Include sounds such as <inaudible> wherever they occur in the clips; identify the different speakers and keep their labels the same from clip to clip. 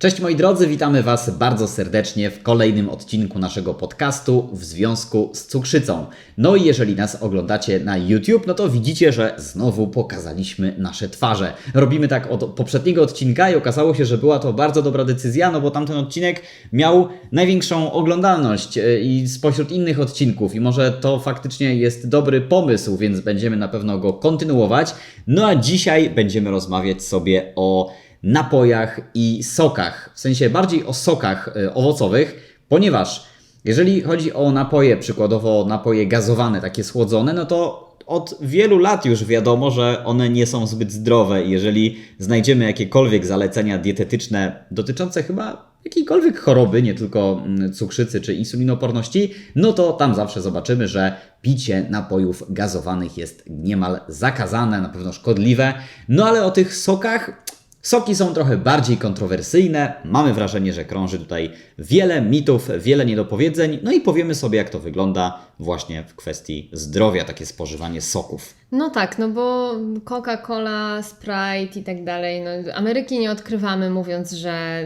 Speaker 1: Cześć moi drodzy, witamy Was bardzo serdecznie w kolejnym odcinku naszego podcastu w związku z cukrzycą. No i jeżeli nas oglądacie na YouTube, no to widzicie, że znowu pokazaliśmy nasze twarze. Robimy tak od poprzedniego odcinka i okazało się, że była to bardzo dobra decyzja, no bo tamten odcinek miał największą oglądalność e, i spośród innych odcinków i może to faktycznie jest dobry pomysł, więc będziemy na pewno go kontynuować. No a dzisiaj będziemy rozmawiać sobie o napojach i sokach. W sensie bardziej o sokach y, owocowych, ponieważ jeżeli chodzi o napoje, przykładowo napoje gazowane, takie słodzone, no to od wielu lat już wiadomo, że one nie są zbyt zdrowe. Jeżeli znajdziemy jakiekolwiek zalecenia dietetyczne dotyczące chyba jakiejkolwiek choroby, nie tylko mm, cukrzycy czy insulinoporności, no to tam zawsze zobaczymy, że picie napojów gazowanych jest niemal zakazane, na pewno szkodliwe. No ale o tych sokach Soki są trochę bardziej kontrowersyjne. Mamy wrażenie, że krąży tutaj wiele mitów, wiele niedopowiedzeń. No i powiemy sobie, jak to wygląda właśnie w kwestii zdrowia, takie spożywanie soków.
Speaker 2: No tak, no bo Coca-Cola, Sprite i tak dalej, no Ameryki nie odkrywamy mówiąc, że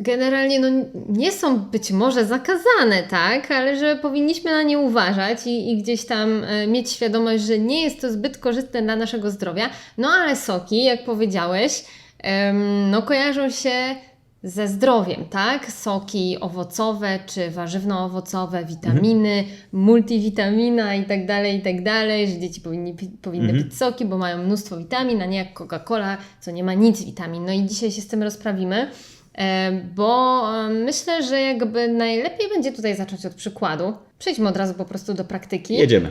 Speaker 2: generalnie no, nie są być może zakazane, tak, ale że powinniśmy na nie uważać i, i gdzieś tam e, mieć świadomość, że nie jest to zbyt korzystne dla naszego zdrowia. No ale soki, jak powiedziałeś, no kojarzą się ze zdrowiem, tak? Soki owocowe czy warzywno-owocowe, witaminy, mhm. multivitamina i tak dalej, i tak dalej, że dzieci powinni, powinny mhm. pić soki, bo mają mnóstwo witamin, a nie jak Coca-Cola, co nie ma nic witamin. No i dzisiaj się z tym rozprawimy, bo myślę, że jakby najlepiej będzie tutaj zacząć od przykładu. Przejdźmy od razu po prostu do praktyki.
Speaker 1: Jedziemy.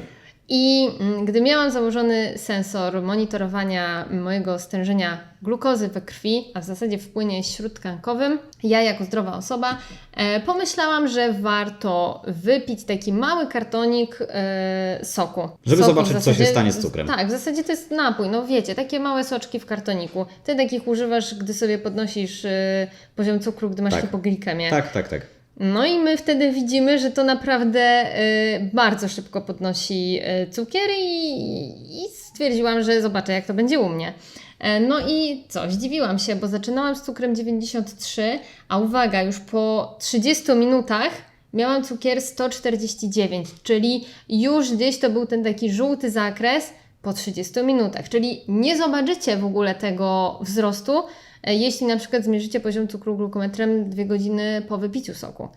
Speaker 2: I mm, gdy miałam założony sensor monitorowania mojego stężenia glukozy we krwi, a w zasadzie w płynie śródtkankowym, ja jako zdrowa osoba e, pomyślałam, że warto wypić taki mały kartonik e, soku.
Speaker 1: Żeby
Speaker 2: soku
Speaker 1: zobaczyć, zasadzie, co się stanie z cukrem.
Speaker 2: Tak, w zasadzie to jest napój. No wiecie, takie małe soczki w kartoniku. Ty takich używasz, gdy sobie podnosisz e, poziom cukru, gdy masz tak. hipoglikemię.
Speaker 1: Tak, tak, tak.
Speaker 2: No i my wtedy widzimy, że to naprawdę y, bardzo szybko podnosi y, cukier i, i stwierdziłam, że zobaczę jak to będzie u mnie. E, no i co, zdziwiłam się, bo zaczynałam z cukrem 93, a uwaga, już po 30 minutach miałam cukier 149, czyli już gdzieś to był ten taki żółty zakres po 30 minutach, czyli nie zobaczycie w ogóle tego wzrostu, jeśli na przykład zmierzycie poziom cukru glukometrem dwie godziny po wypiciu soku,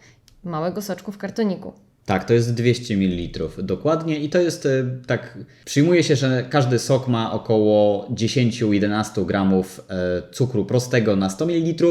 Speaker 2: małego soczku w kartoniku.
Speaker 1: Tak, to jest 200 ml dokładnie i to jest e, tak, przyjmuje się, że każdy sok ma około 10-11 gramów e, cukru prostego na 100 ml,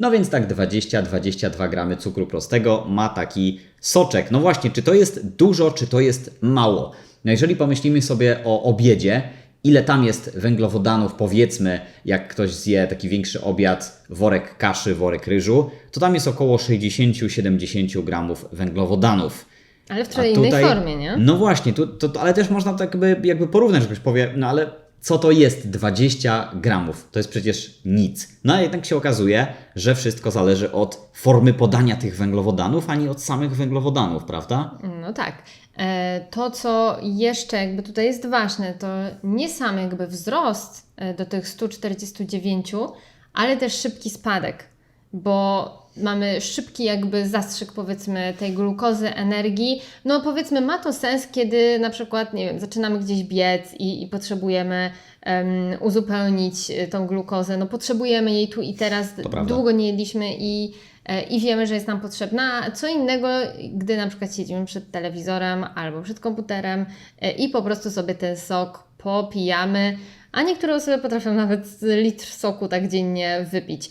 Speaker 1: no więc tak 20-22 gramy cukru prostego ma taki soczek. No właśnie, czy to jest dużo, czy to jest mało? No jeżeli pomyślimy sobie o obiedzie, ile tam jest węglowodanów, powiedzmy, jak ktoś zje taki większy obiad, worek kaszy, worek ryżu, to tam jest około 60-70 gramów węglowodanów.
Speaker 2: Ale w trochę innej formie, nie?
Speaker 1: No właśnie, tu, to, ale też można tak jakby, jakby porównać, że ktoś powie, no ale co to jest 20 gramów? To jest przecież nic. No a jednak się okazuje, że wszystko zależy od formy podania tych węglowodanów, a nie od samych węglowodanów, prawda?
Speaker 2: No tak. E, to, co jeszcze jakby tutaj jest ważne, to nie sam jakby wzrost e, do tych 149, ale też szybki spadek, bo mamy szybki jakby zastrzyk powiedzmy tej glukozy, energii. No powiedzmy ma to sens, kiedy na przykład, nie wiem, zaczynamy gdzieś biec i, i potrzebujemy um, uzupełnić e, tą glukozę. No potrzebujemy jej tu i teraz, długo nie jedliśmy i i wiemy, że jest nam potrzebna. Co innego, gdy na przykład siedzimy przed telewizorem albo przed komputerem e, i po prostu sobie ten sok popijamy, a niektóre osoby potrafią nawet litr soku tak dziennie wypić.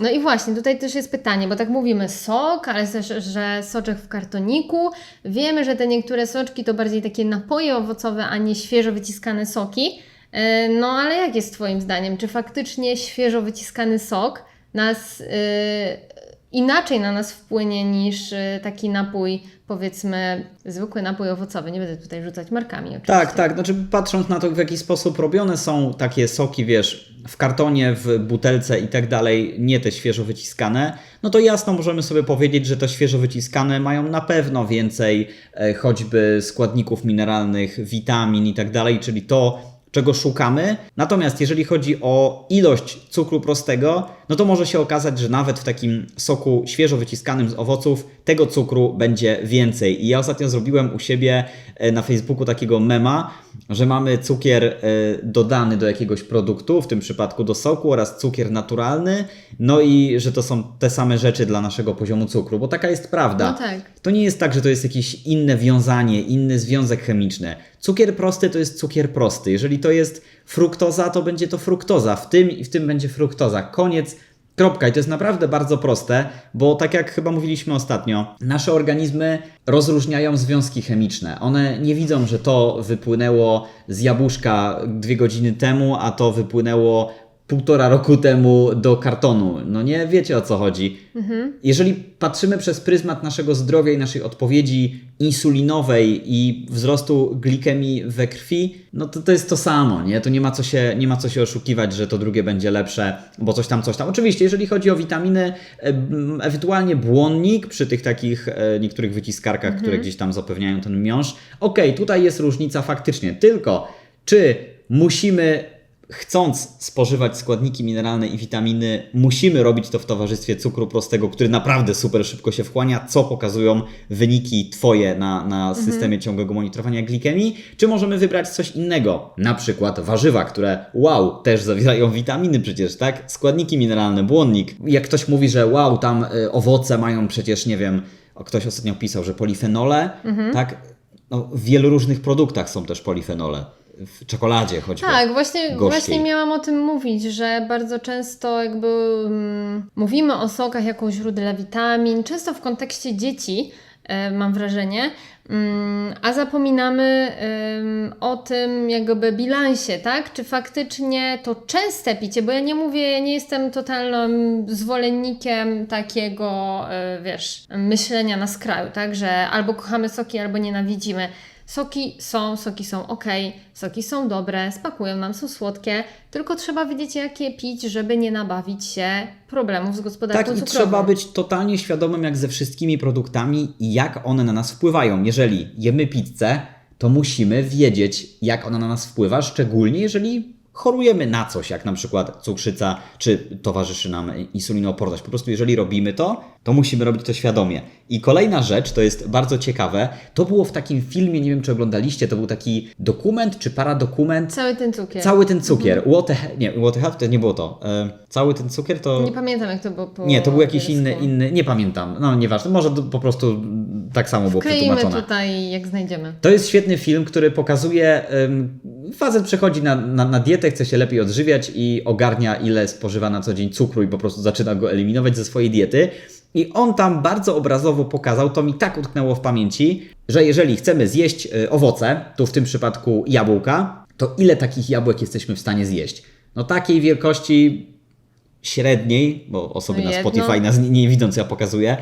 Speaker 2: No i właśnie, tutaj też jest pytanie, bo tak mówimy sok, ale też, że soczek w kartoniku. Wiemy, że te niektóre soczki to bardziej takie napoje owocowe, a nie świeżo wyciskane soki. E, no ale jak jest Twoim zdaniem? Czy faktycznie świeżo wyciskany sok nas yy, inaczej na nas wpłynie niż y, taki napój, powiedzmy, zwykły napój owocowy. Nie będę tutaj rzucać markami. Oczywiście.
Speaker 1: Tak, tak. Znaczy, patrząc na to, w jaki sposób robione są takie soki, wiesz, w kartonie, w butelce i tak dalej, nie te świeżo wyciskane, no to jasno możemy sobie powiedzieć, że te świeżo wyciskane mają na pewno więcej e, choćby składników mineralnych, witamin i tak dalej, czyli to, czego szukamy. Natomiast jeżeli chodzi o ilość cukru prostego, no to może się okazać, że nawet w takim soku świeżo wyciskanym z owoców tego cukru będzie więcej. I ja ostatnio zrobiłem u siebie e, na Facebooku takiego mema, że mamy cukier e, dodany do jakiegoś produktu, w tym przypadku do soku oraz cukier naturalny, no i że to są te same rzeczy dla naszego poziomu cukru, bo taka jest prawda.
Speaker 2: No tak.
Speaker 1: To nie jest tak, że to jest jakieś inne wiązanie, inny związek chemiczny. Cukier prosty to jest cukier prosty. Jeżeli to jest fruktoza, to będzie to fruktoza. W tym i w tym będzie fruktoza. Koniec. Kropka. I to jest naprawdę bardzo proste, bo tak jak chyba mówiliśmy ostatnio, nasze organizmy rozróżniają związki chemiczne. One nie widzą, że to wypłynęło z jabłuszka dwie godziny temu, a to wypłynęło półtora roku temu do kartonu. No nie wiecie o co chodzi. Jeżeli patrzymy przez pryzmat naszego zdrowia i naszej odpowiedzi insulinowej i wzrostu glikemii we krwi, no to to jest to samo, nie? Tu nie ma co się, nie ma co się oszukiwać, że to drugie będzie lepsze, bo coś tam, coś tam. Oczywiście, jeżeli chodzi o witaminy, ewentualnie błonnik przy tych takich e, niektórych wyciskarkach, które gdzieś tam zapewniają ten miąższ, okej, tutaj jest różnica faktycznie, tylko czy musimy chcąc spożywać składniki mineralne i witaminy, musimy robić to w towarzystwie cukru prostego, który naprawdę super szybko się wchłania, co pokazują wyniki Twoje na, na systemie ciągłego monitorowania glikemii, czy możemy wybrać coś innego, na przykład warzywa, które wow, też zawierają witaminy przecież, tak? Składniki mineralne, błonnik. Jak ktoś mówi, że wow, tam y, owoce mają przecież, nie wiem, ktoś ostatnio pisał, że polifenole, tak? No, w wielu różnych produktach są też polifenole. W czekoladzie choćby.
Speaker 2: Tak, właśnie,
Speaker 1: gorzkiej.
Speaker 2: właśnie miałam o tym mówić, że bardzo często jakby mm, mówimy o sokach jako źródle witamin, często w kontekście dzieci, e, mam wrażenie, mm, a zapominamy o tym jakby bilansie, tak? Czy faktycznie to częste picie, bo ja nie mówię, ja nie jestem totalnym zwolennikiem takiego, e, wiesz, myślenia na skraju, tak? Że albo kochamy soki, albo nienawidzimy. Soki są, soki są ok, soki są dobre, smakują nam, są słodkie, tylko trzeba wiedzieć, jakie pić, żeby nie nabawić się problemów z gospodarką
Speaker 1: Tak, i
Speaker 2: cukrową.
Speaker 1: trzeba być totalnie świadomym, jak ze wszystkimi produktami i jak one na nas wpływają. Jeżeli jemy pizzę, to musimy wiedzieć, jak ona na nas wpływa, szczególnie jeżeli chorujemy na coś, jak na przykład cukrzyca, czy towarzyszy nam insulinooporność. Po prostu, jeżeli robimy to, to musimy robić to świadomie. I kolejna rzecz, to jest bardzo ciekawe, to było w takim filmie, nie wiem czy oglądaliście, to był taki dokument czy paradokument.
Speaker 2: Cały ten cukier.
Speaker 1: Cały ten cukier. What the, he- nie, what the hell, to nie było to. E, cały ten cukier to.
Speaker 2: Nie pamiętam, jak to było po
Speaker 1: Nie, to był jakiś inny, inny, nie pamiętam. No nieważne, może po prostu tak samo było
Speaker 2: Kleimy
Speaker 1: przetłumaczone.
Speaker 2: tutaj, jak znajdziemy.
Speaker 1: To jest świetny film, który pokazuje, um, facet przechodzi na, na, na dietę, chce się lepiej odżywiać i ogarnia ile spożywa na co dzień cukru i po prostu zaczyna go eliminować ze swojej diety. I on tam bardzo obrazowo pokazał, to mi tak utknęło w pamięci, że jeżeli chcemy zjeść y, owoce, tu w tym przypadku jabłka, to ile takich jabłek jesteśmy w stanie zjeść? No takiej wielkości średniej, bo osoby
Speaker 2: No
Speaker 1: na. Spotify nas nie, nie widzą, co ja pokazuję,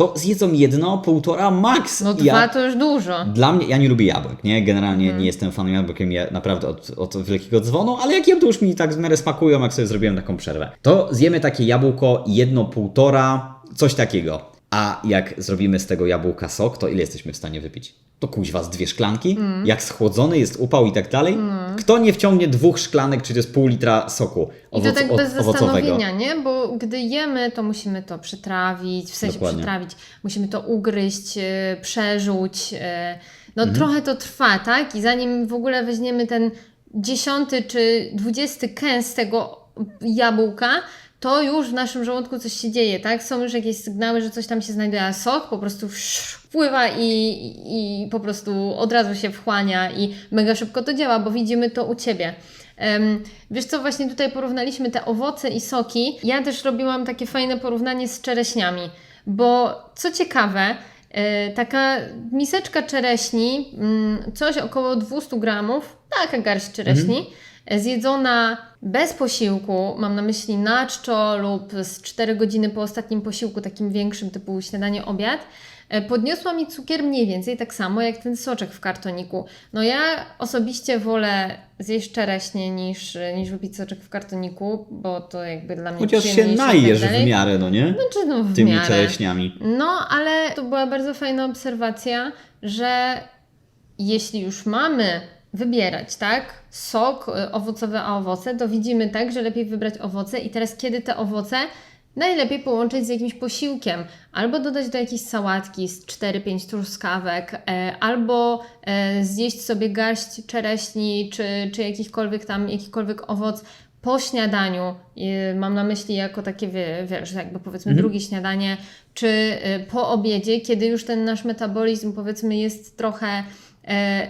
Speaker 1: to zjedzą jedno, półtora, max.
Speaker 2: No
Speaker 1: Ja-
Speaker 2: dwa to już dużo.
Speaker 1: dla mnie, ja nie lubię jabłek, nie? Generalnie
Speaker 2: Mhm.
Speaker 1: nie jestem fanem jabłek, jem je naprawdę od, od wielkiego dzwonu, ale jak jem, to już mi tak w miarę smakują, jak sobie zrobiłem taką przerwę. To zjemy takie jabłko jedno, półtora, coś takiego. A jak zrobimy z tego jabłka sok, to ile jesteśmy w stanie wypić? To kuźwa z dwie szklanki?
Speaker 2: Mhm.
Speaker 1: Jak schłodzony jest upał i tak dalej? Kto nie wciągnie dwóch szklanek, czy to jest pół litra soku
Speaker 2: I
Speaker 1: owoc,
Speaker 2: to tak bez
Speaker 1: owocowego?
Speaker 2: zastanowienia, nie? Bo gdy jemy, to musimy to przytrawić, w sensie
Speaker 1: Dokładnie.
Speaker 2: przytrawić, musimy to ugryźć, e, przerzuć. e, No
Speaker 1: Mhm.
Speaker 2: trochę to trwa, tak? I zanim w ogóle weźmiemy ten dziesiąty czy dwudziesty kęs tego jabłka, to już w naszym żołądku coś się dzieje, tak? Są już jakieś sygnały, że coś tam się znajduje, a sok po prostu wpływa i, i po prostu od razu się wchłania i mega szybko to działa, bo widzimy to u Ciebie. Wiesz co, właśnie tutaj porównaliśmy te owoce i soki. Ja też robiłam takie fajne porównanie z czereśniami, bo co ciekawe, e, taka miseczka czereśni, mm, coś około 200 gramów, taka garść czereśni, e, zjedzona bez posiłku, mam na myśli na czczo lub z 4 godziny po ostatnim posiłku, takim większym typu śniadanie, obiad, e, podniosła mi cukier mniej więcej tak samo jak ten soczek w kartoniku. No ja osobiście wolę zjeść czereśnie niż, niż wypić soczek w kartoniku, bo to jakby dla mnie
Speaker 1: Chociaż się
Speaker 2: tak
Speaker 1: najesz w miarę, no nie?
Speaker 2: Znaczy, no w
Speaker 1: Tymi
Speaker 2: miarę.
Speaker 1: czereśniami.
Speaker 2: No, ale to była bardzo fajna obserwacja, że jeśli już mamy wybierać, tak? Sok y, owocowy, a owoce, to widzimy tak, że lepiej wybrać owoce i teraz kiedy te owoce najlepiej połączyć z jakimś posiłkiem, albo dodać do jakiejś sałatki z 4-5 truskawek, e, albo e, zjeść sobie garść czereśni, czy, czy jakikolwiek tam, jakikolwiek owoc po śniadaniu, y, mam na myśli jako takie, wie- wiesz, jakby powiedzmy drugie śniadanie, czy y, po obiedzie, kiedy już ten nasz metabolizm powiedzmy jest trochę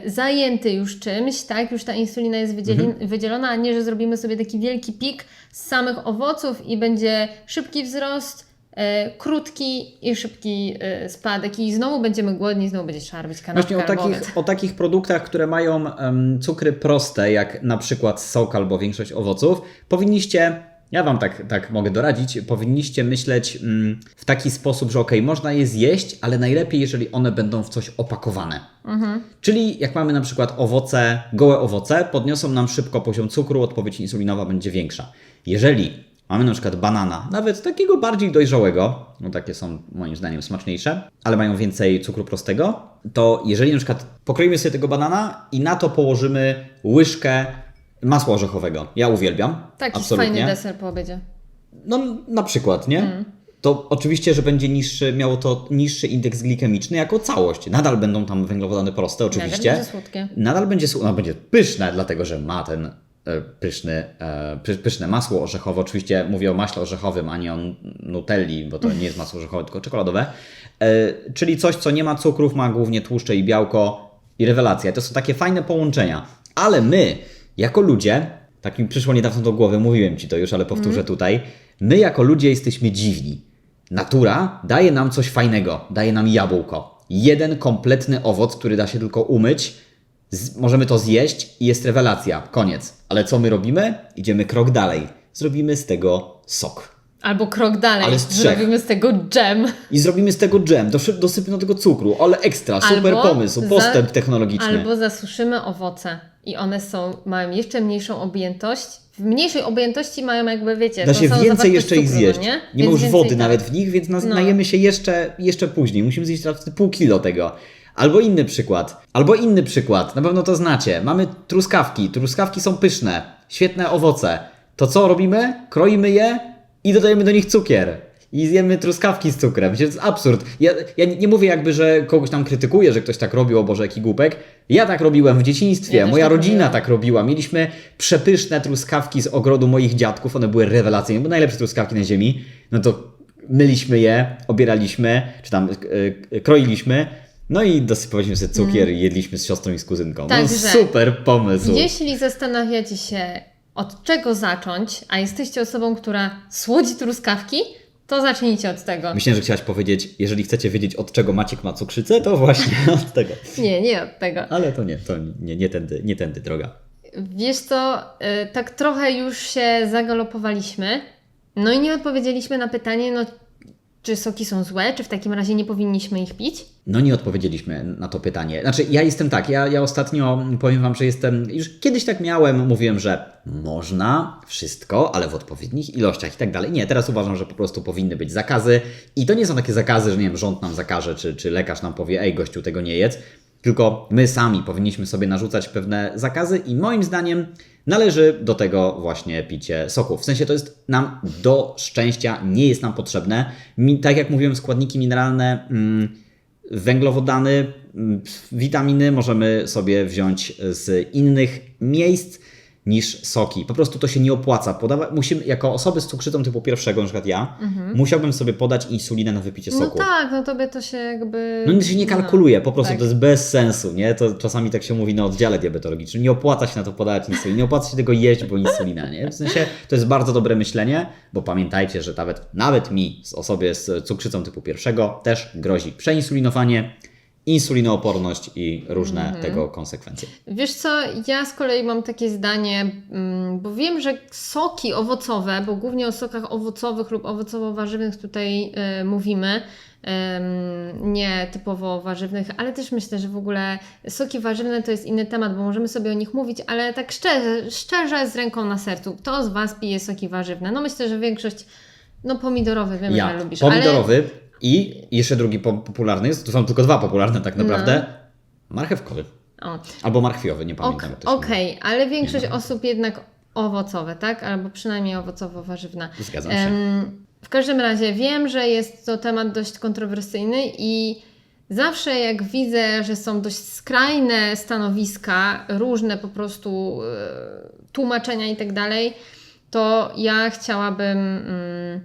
Speaker 2: zajęty już czymś, tak, już ta insulina jest wydzieli, wydzielona, a nie, że zrobimy sobie taki wielki pik z samych owoców i będzie szybki wzrost, e, krótki i szybki e, spadek. I znowu będziemy głodni, znowu będzie trzeba robić kanapkę
Speaker 1: Właśnie o takich, o takich produktach, które mają em, cukry proste, jak na przykład sok albo większość owoców, powinniście, ja Wam tak, tak mogę doradzić, powinniście myśleć mm, w taki sposób, że ok, można je zjeść, ale najlepiej, jeżeli one będą w coś opakowane. Czyli jak mamy na przykład owoce, gołe owoce, podniosą nam szybko poziom cukru, odpowiedź insulinowa będzie większa. Jeżeli mamy na przykład banana, nawet takiego bardziej dojrzałego, no takie są moim zdaniem smaczniejsze, ale mają więcej cukru prostego, to jeżeli na przykład pokroimy sobie tego banana i na to położymy łyżkę masła orzechowego, ja uwielbiam,
Speaker 2: Taki
Speaker 1: absolutnie.
Speaker 2: fajny deser po obiedzie.
Speaker 1: No na przykład, nie? To oczywiście, że będzie niższy, miało to niższy indeks glikemiczny jako całość. Nadal będą tam węglowodany proste, oczywiście.
Speaker 2: będzie słodkie.
Speaker 1: Nadal będzie, no, będzie pyszne, dlatego że ma ten e, pyszny, e, py, pyszne masło orzechowe. Oczywiście mówię o maśle orzechowym, a nie o nutelli, bo to nie jest masło orzechowe, tylko czekoladowe. E, czyli coś, co nie ma cukrów, ma głównie tłuszcze i białko i rewelacja. To są takie fajne połączenia. Ale my, jako ludzie, tak mi przyszło niedawno do głowy, mówiłem Ci to już, ale powtórzę tutaj. My, jako ludzie, jesteśmy dziwni. Natura daje nam coś fajnego, daje nam jabłko. Jeden kompletny owoc, który da się tylko umyć, z, możemy to zjeść i jest rewelacja. Koniec. Ale co my robimy? Idziemy krok dalej. Zrobimy z tego sok.
Speaker 2: Albo krok dalej,
Speaker 1: Ale z
Speaker 2: zrobimy z tego dżem.
Speaker 1: I zrobimy z tego dżem, dosypmy do tego cukru, ale ekstra, super
Speaker 2: Albo
Speaker 1: pomysł,
Speaker 2: za-
Speaker 1: postęp technologiczny.
Speaker 2: Albo zasuszymy owoce i one są, mają jeszcze mniejszą objętość. W mniejszej objętości mają jakby, wiecie,
Speaker 1: Da się więcej jeszcze ich
Speaker 2: cukru,
Speaker 1: zjeść.
Speaker 2: No nie,
Speaker 1: nie ma już wody
Speaker 2: tak.
Speaker 1: nawet w nich, więc nas,
Speaker 2: No.
Speaker 1: najemy się jeszcze, jeszcze później. Musimy zjeść pół kilo tego. Albo inny przykład. Albo inny przykład. Na pewno to znacie. Mamy truskawki. Truskawki są pyszne. Świetne owoce. To co robimy? Kroimy je i dodajemy do nich cukier. I zjemy truskawki z cukrem. To jest absurd. Ja, ja nie mówię jakby, że kogoś tam krytykuję, że ktoś tak robił, o Boże, jaki głupek. Ja tak robiłem w dzieciństwie.
Speaker 2: Ja
Speaker 1: Moja
Speaker 2: tak
Speaker 1: rodzina
Speaker 2: robiłam.
Speaker 1: tak robiła. Mieliśmy przepyszne truskawki z ogrodu moich dziadków. One były rewelacyjne. Były najlepsze truskawki na ziemi. No to myliśmy je, obieraliśmy, czy tam e, kroiliśmy. No i dosypaliśmy sobie cukier i jedliśmy z siostrą i z kuzynką. No
Speaker 2: Także-
Speaker 1: super pomysł.
Speaker 2: Jeśli zastanawiacie się, od czego zacząć, a jesteście osobą, która słodzi truskawki, to zacznijcie od tego.
Speaker 1: Myślę, że chciałaś powiedzieć, jeżeli chcecie wiedzieć od czego Maciek ma cukrzycę, to właśnie <laughs> od tego.
Speaker 2: Nie, nie od tego.
Speaker 1: Ale to nie, to nie, nie, tędy, nie tędy droga.
Speaker 2: Wiesz co, y, tak trochę już się zagalopowaliśmy, no i nie odpowiedzieliśmy na pytanie, no czy soki są złe, czy w takim razie nie powinniśmy ich pić?
Speaker 1: No nie odpowiedzieliśmy na to pytanie. Znaczy, ja jestem tak, ja, ja ostatnio powiem Wam, że jestem, już kiedyś tak miałem, mówiłem, że można wszystko, ale w odpowiednich ilościach i tak dalej. Nie, teraz uważam, że po prostu powinny być zakazy i to nie są takie zakazy, że nie wiem, rząd nam zakaże, czy, czy lekarz nam powie, ej gościu, tego nie jedz, tylko my sami powinniśmy sobie narzucać pewne zakazy i moim zdaniem należy do tego właśnie picie soków. W sensie to jest nam do szczęścia, nie jest nam potrzebne. Tak jak mówiłem, składniki mineralne... Mm, węglowodany, mm, witaminy możemy sobie wziąć z innych miejsc niż soki. Po prostu to się nie opłaca. Podawa- musimy, jako osoby z cukrzycą typu pierwszego, na przykład ja, musiałbym sobie podać insulinę na wypicie
Speaker 2: Mhm. No
Speaker 1: soku.
Speaker 2: tak, no tobie to się jakby...
Speaker 1: No się nie kalkuluje, po prostu
Speaker 2: tak.
Speaker 1: to jest bez sensu, nie? To czasami tak się mówi na oddziale diabetologicznym. Nie opłaca się na to podawać insuliny, nie opłaca się tego jeść, bo insulina, nie? W sensie to jest bardzo dobre myślenie, bo pamiętajcie, że nawet, nawet mi, z osobie z cukrzycą typu pierwszego, też grozi przeinsulinowanie, insulinooporność i różne
Speaker 2: Mhm.
Speaker 1: tego konsekwencje.
Speaker 2: Wiesz co, ja z kolei mam takie zdanie, mm, bo wiem, że soki owocowe, bo głównie o sokach owocowych lub owocowo-warzywnych tutaj y, mówimy, nie typowo warzywnych, ale też myślę, że w ogóle soki warzywne to jest inny temat, bo możemy sobie o nich mówić, ale tak szczerze, szczerze z ręką na sercu, kto z Was pije soki warzywne? No myślę, że większość, no pomidorowy, wiemy,
Speaker 1: Ja,
Speaker 2: że lubisz,
Speaker 1: pomidorowy i jeszcze drugi po- popularny jest, to są tylko dwa popularne tak naprawdę,
Speaker 2: No.
Speaker 1: marchewkowy.
Speaker 2: O,
Speaker 1: Albo marchwiowy, nie pamiętam.
Speaker 2: Okej, ale większość osób jednak owocowe, tak? Albo przynajmniej owocowo-warzywna.
Speaker 1: Zgadzam się.
Speaker 2: W każdym razie wiem, że jest to temat dość kontrowersyjny i zawsze jak widzę, że są dość skrajne stanowiska, różne po prostu e, tłumaczenia i tak dalej, to ja chciałabym mm,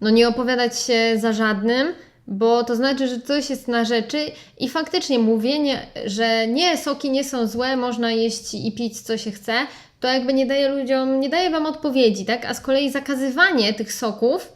Speaker 2: no nie opowiadać się za żadnym, bo to znaczy, że coś jest na rzeczy i faktycznie mówienie, że nie, soki nie są złe, można jeść i pić co się chce, to jakby nie daje ludziom, nie daje Wam odpowiedzi, tak? A z kolei zakazywanie tych soków,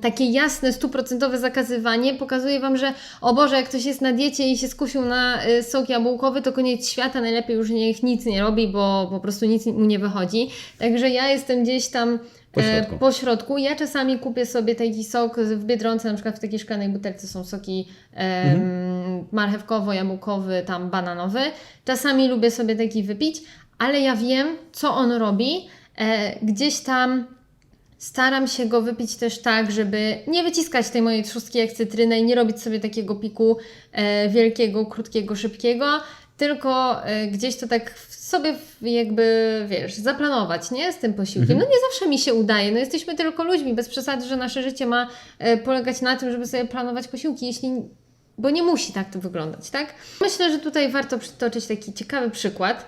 Speaker 2: takie jasne, stuprocentowe zakazywanie pokazuje Wam, że o Boże, jak ktoś jest na diecie i się skusił na y, sok jabłkowy, to koniec świata, najlepiej już niech nic nie robi, bo po prostu nic mu nie wychodzi. Także ja jestem gdzieś tam
Speaker 1: Po
Speaker 2: e,
Speaker 1: środku.
Speaker 2: po środku. Ja czasami kupię sobie taki sok w Biedronce, na przykład w takiej szklanej butelce są soki em, marchewkowo-jabłkowy, tam bananowy. Czasami lubię sobie taki wypić, ale ja wiem, co on robi. E, gdzieś tam staram się go wypić też tak, żeby nie wyciskać tej mojej trzustki jak cytrynę i nie robić sobie takiego piku e, wielkiego, krótkiego, szybkiego, tylko e, gdzieś to tak w- sobie w- jakby, wiesz, zaplanować, nie? Z tym posiłkiem. No nie zawsze mi się udaje, no jesteśmy tylko ludźmi, bez przesady, że nasze życie ma e, polegać na tym, żeby sobie planować posiłki, jeśli bo nie musi tak to wyglądać, tak? Myślę, że tutaj warto przytoczyć taki ciekawy przykład,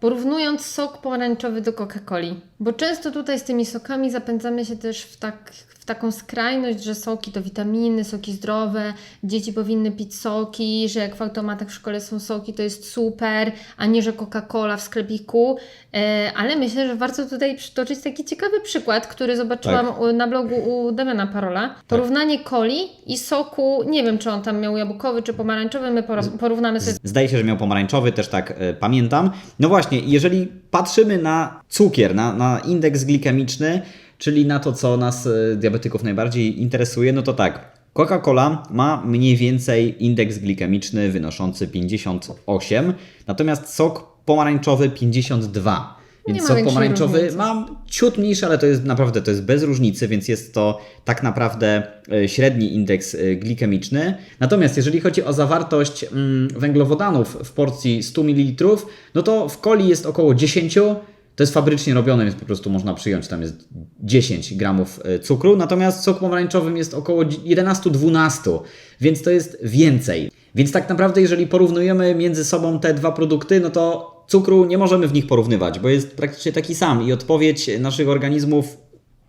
Speaker 2: porównując sok pomarańczowy do Coca-Coli. Bo często tutaj z tymi sokami zapędzamy się też w, tak, w taką skrajność, że soki to witaminy, soki zdrowe, dzieci powinny pić soki, że jak w automatach w szkole są soki, to jest super, a nie, że Coca-Cola w sklepiku. E, ale myślę, że warto tutaj przytoczyć taki ciekawy przykład, który zobaczyłam u- na blogu u Damiana Parola. Porównanie coli i soku, nie wiem czy on tam miał jabłkowy czy pomarańczowy, my porównamy sobie
Speaker 1: Zdaje się, że miał pomarańczowy, też tak e, pamiętam. No właśnie, jeżeli patrzymy na cukier, na, na indeks glikemiczny, czyli na to, co nas e, diabetyków najbardziej interesuje, no to tak. Coca-Cola ma mniej więcej indeks glikemiczny wynoszący 58, natomiast sok pomarańczowy 52. Więc sok pomarańczowy
Speaker 2: różnicy.
Speaker 1: ma ciut mniejszy, ale to jest naprawdę to jest bez różnicy, więc jest to tak naprawdę e, średni indeks e, glikemiczny. Natomiast jeżeli chodzi o zawartość mm, węglowodanów w porcji 100 ml, no to w coli jest około 10. To jest fabrycznie robione, więc po prostu można przyjąć, tam jest 10 gramów e, cukru, natomiast w soku pomarańczowym jest około 11-12, więc to jest więcej. Więc tak naprawdę, jeżeli porównujemy między sobą te dwa produkty, no to cukru nie możemy w nich porównywać, bo jest praktycznie taki sam i odpowiedź naszych organizmów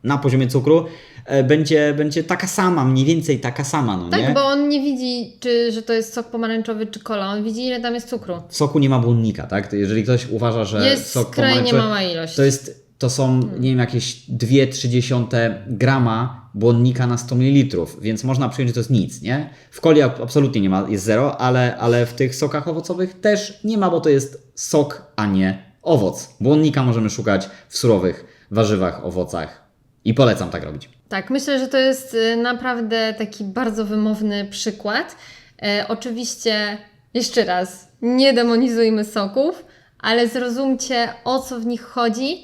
Speaker 1: na poziomie cukru e, będzie, będzie taka sama, mniej więcej taka sama, no
Speaker 2: Tak,
Speaker 1: nie?
Speaker 2: bo on nie widzi, czy, że to jest sok pomarańczowy czy kola. On widzi, ile tam jest cukru.
Speaker 1: W soku nie ma błonnika, tak? Jeżeli ktoś uważa, że
Speaker 2: Jest
Speaker 1: sok
Speaker 2: skrajnie
Speaker 1: pomarańczowy
Speaker 2: mała ilość.
Speaker 1: to jest to są, nie wiem, jakieś 2-3 grama błonnika na 100 ml, więc można przyjąć, że to jest nic, nie? W coli ab- absolutnie nie ma, jest zero, ale, ale w tych sokach owocowych też nie ma, bo to jest sok, a nie owoc. Błonnika możemy szukać w surowych warzywach, owocach i polecam tak robić.
Speaker 2: Tak, myślę, że to jest y, naprawdę taki bardzo wymowny przykład. E, oczywiście, jeszcze raz, nie demonizujmy soków, ale zrozumcie o co w nich chodzi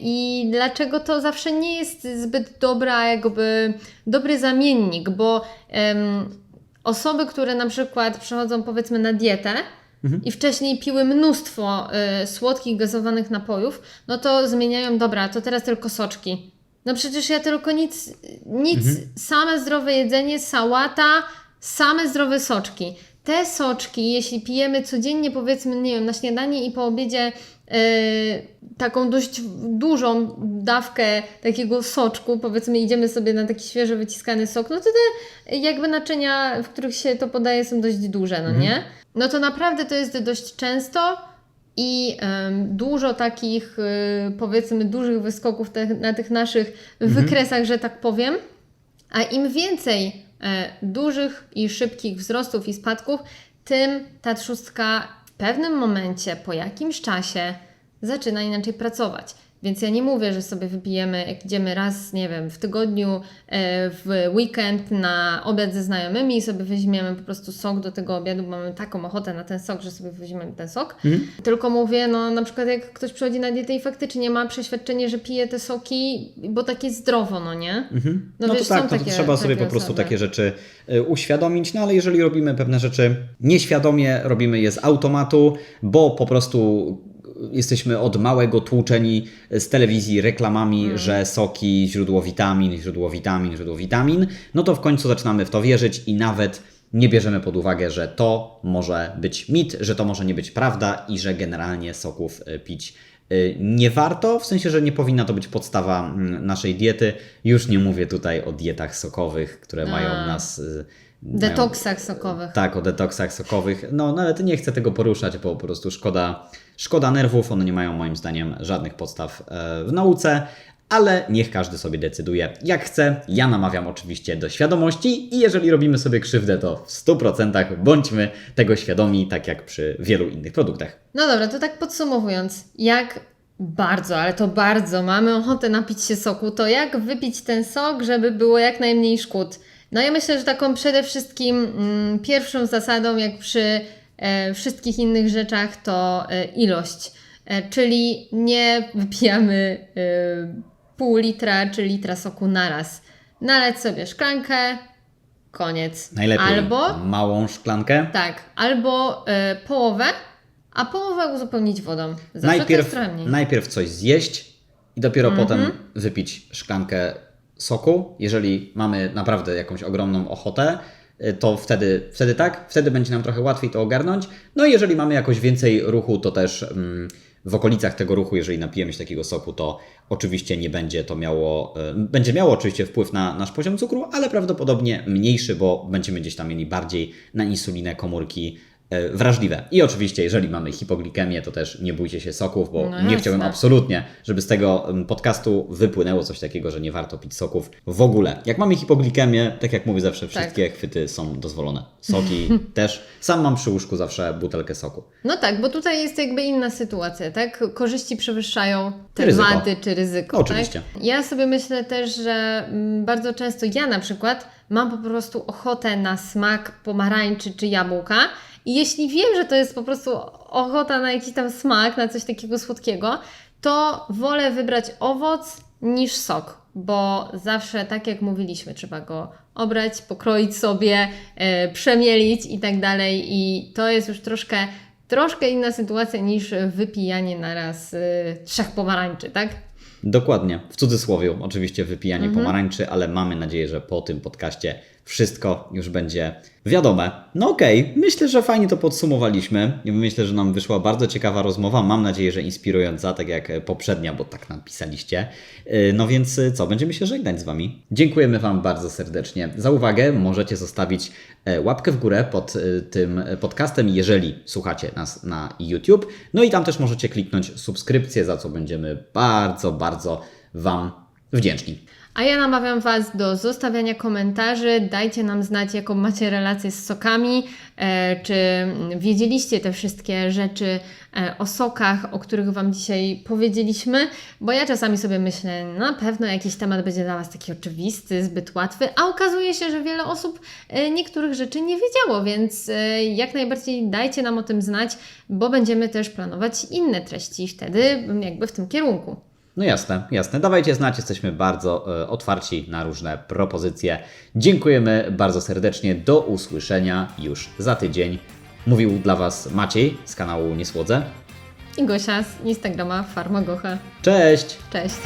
Speaker 2: i dlaczego to zawsze nie jest zbyt dobra, jakby dobry zamiennik, bo em, osoby, które na przykład przechodzą powiedzmy na dietę, i wcześniej piły mnóstwo y, słodkich, gazowanych napojów, no to zmieniają, dobra, to teraz tylko soczki. No przecież ja tylko nic, nic, same zdrowe jedzenie, sałata, same zdrowe soczki. Te soczki, jeśli pijemy codziennie, powiedzmy, nie wiem, na śniadanie i po obiedzie yy, taką dość dużą dawkę takiego soczku, powiedzmy, idziemy sobie na taki świeżo wyciskany sok, no to te jakby naczynia, w których się to podaje, są dość duże, no nie? No to naprawdę to jest dość często i dużo takich, y, powiedzmy, dużych wyskoków te, na tych naszych wykresach, że tak powiem. A im więcej e, dużych i szybkich wzrostów i spadków, tym ta trzustka w pewnym momencie, po jakimś czasie, zaczyna inaczej pracować. Więc ja nie mówię, że sobie wypijemy, jak idziemy raz, nie wiem, w tygodniu, e, w weekend na obiad ze znajomymi i sobie weźmiemy po prostu sok do tego obiadu, bo mamy taką ochotę na ten sok, że sobie weźmiemy ten sok. Tylko mówię, no na przykład jak ktoś przychodzi na dietę i faktycznie ma przeświadczenie, że pije te soki, bo takie zdrowo, no nie?
Speaker 1: Mhm.
Speaker 2: No
Speaker 1: No,
Speaker 2: wiesz,
Speaker 1: to tak, no to
Speaker 2: takie-
Speaker 1: trzeba sobie po prostu
Speaker 2: osoby.
Speaker 1: takie rzeczy y, uświadomić, no ale jeżeli robimy pewne rzeczy nieświadomie, robimy je z automatu, bo po prostu jesteśmy od małego tłuczeni z telewizji reklamami,
Speaker 2: Mm.
Speaker 1: że soki, źródło witamin, źródło witamin, źródło witamin, no to w końcu zaczynamy w to wierzyć i nawet nie bierzemy pod uwagę, że to może być mit, że to może nie być prawda i że generalnie soków y, pić y, nie warto, w sensie, że nie powinna to być podstawa mm, naszej diety. Już nie mówię tutaj o dietach sokowych, które mają
Speaker 2: A.
Speaker 1: nas. y, mają-
Speaker 2: Detoksach sokowych.
Speaker 1: tak, o detoksach sokowych. No, nawet nie chcę tego poruszać, bo po prostu szkoda, szkoda nerwów. One nie mają moim zdaniem żadnych podstaw e, w nauce, ale niech każdy sobie decyduje jak chce. Ja namawiam oczywiście do świadomości i jeżeli robimy sobie krzywdę, to w 100% bądźmy tego świadomi, tak jak przy wielu innych produktach.
Speaker 2: No dobra, to tak podsumowując, jak bardzo, ale to bardzo mamy ochotę napić się soku, to jak wypić ten sok, żeby było jak najmniej szkód? No ja myślę, że taką przede wszystkim mm, pierwszą zasadą, jak przy wszystkich innych rzeczach, to e, ilość. E, czyli nie wypijamy e, pół litra czy litra soku naraz. Nalać sobie szklankę, koniec.
Speaker 1: Najlepiej
Speaker 2: Albo
Speaker 1: małą szklankę.
Speaker 2: tak, albo połowę, a połowę uzupełnić wodą. Zawsze
Speaker 1: najpierw, najpierw coś zjeść i dopiero
Speaker 2: Mhm.
Speaker 1: potem wypić szklankę soku. Jeżeli mamy naprawdę jakąś ogromną ochotę, to wtedy, wtedy tak, wtedy będzie nam trochę łatwiej to ogarnąć. No i jeżeli mamy jakoś więcej ruchu, to też mm, w okolicach tego ruchu, jeżeli napijemy się takiego soku, to oczywiście nie będzie to miało, y, będzie miało oczywiście wpływ na nasz poziom cukru, ale prawdopodobnie mniejszy, bo będziemy gdzieś tam mieli bardziej na insulinę komórki wrażliwe. I oczywiście, jeżeli mamy hipoglikemię, to też nie bójcie się soków, bo
Speaker 2: No
Speaker 1: nie chciałbym absolutnie, żeby z tego em, podcastu wypłynęło coś takiego, że nie warto pić soków w ogóle. Jak mamy hipoglikemię, tak jak mówię zawsze, wszystkie chwyty są dozwolone. Soki <laughs> też. Sam mam przy łóżku zawsze butelkę soku.
Speaker 2: No tak, bo tutaj jest jakby inna sytuacja, tak? Korzyści przewyższają te
Speaker 1: Ryzyko.
Speaker 2: wady czy ryzyko.
Speaker 1: Oczywiście.
Speaker 2: Tak? Ja sobie myślę też, że mm, bardzo często ja na przykład mam po prostu ochotę na smak pomarańczy czy jabłka. I jeśli wiem, że to jest po prostu ochota na jakiś tam smak, na coś takiego słodkiego, to wolę wybrać owoc niż sok, bo zawsze, tak jak mówiliśmy, trzeba go obrać, pokroić sobie, e, przemielić i tak dalej. I to jest już troszkę, troszkę inna sytuacja niż wypijanie naraz e, trzech pomarańczy, tak?
Speaker 1: Dokładnie, w cudzysłowie oczywiście wypijanie
Speaker 2: Mhm.
Speaker 1: pomarańczy, ale mamy nadzieję, że po tym podcaście wszystko już będzie wiadome. No okej, myślę, że fajnie to podsumowaliśmy. Myślę, że nam wyszła bardzo ciekawa rozmowa. Mam nadzieję, że inspirująca, tak jak poprzednia, bo tak napisaliście. Yy, No więc yy, co, będziemy się żegnać z Wami. Dziękujemy Wam bardzo serdecznie za uwagę. Możecie zostawić e, łapkę w górę pod e, tym podcastem, jeżeli słuchacie nas na YouTube. No i tam też możecie kliknąć subskrypcję, za co będziemy bardzo, bardzo Wam wdzięczni.
Speaker 2: A ja namawiam Was do zostawiania komentarzy. Dajcie nam znać, jaką macie relację z sokami. E, czy wiedzieliście te wszystkie rzeczy e, o sokach, o których Wam dzisiaj powiedzieliśmy? Bo ja czasami sobie myślę, na pewno jakiś temat będzie dla Was taki oczywisty, zbyt łatwy, a okazuje się, że wiele osób e, niektórych rzeczy nie wiedziało, więc jak najbardziej dajcie nam o tym znać, bo będziemy też planować inne treści wtedy jakby w tym kierunku.
Speaker 1: No jasne, jasne. Dawajcie znać, jesteśmy bardzo e, otwarci na różne propozycje. Dziękujemy bardzo serdecznie. Do usłyszenia już za tydzień. Mówił dla Was Maciej z kanału Niesłodze.
Speaker 2: I Gosia z Instagrama Farmagocha.
Speaker 1: Cześć!
Speaker 2: Cześć!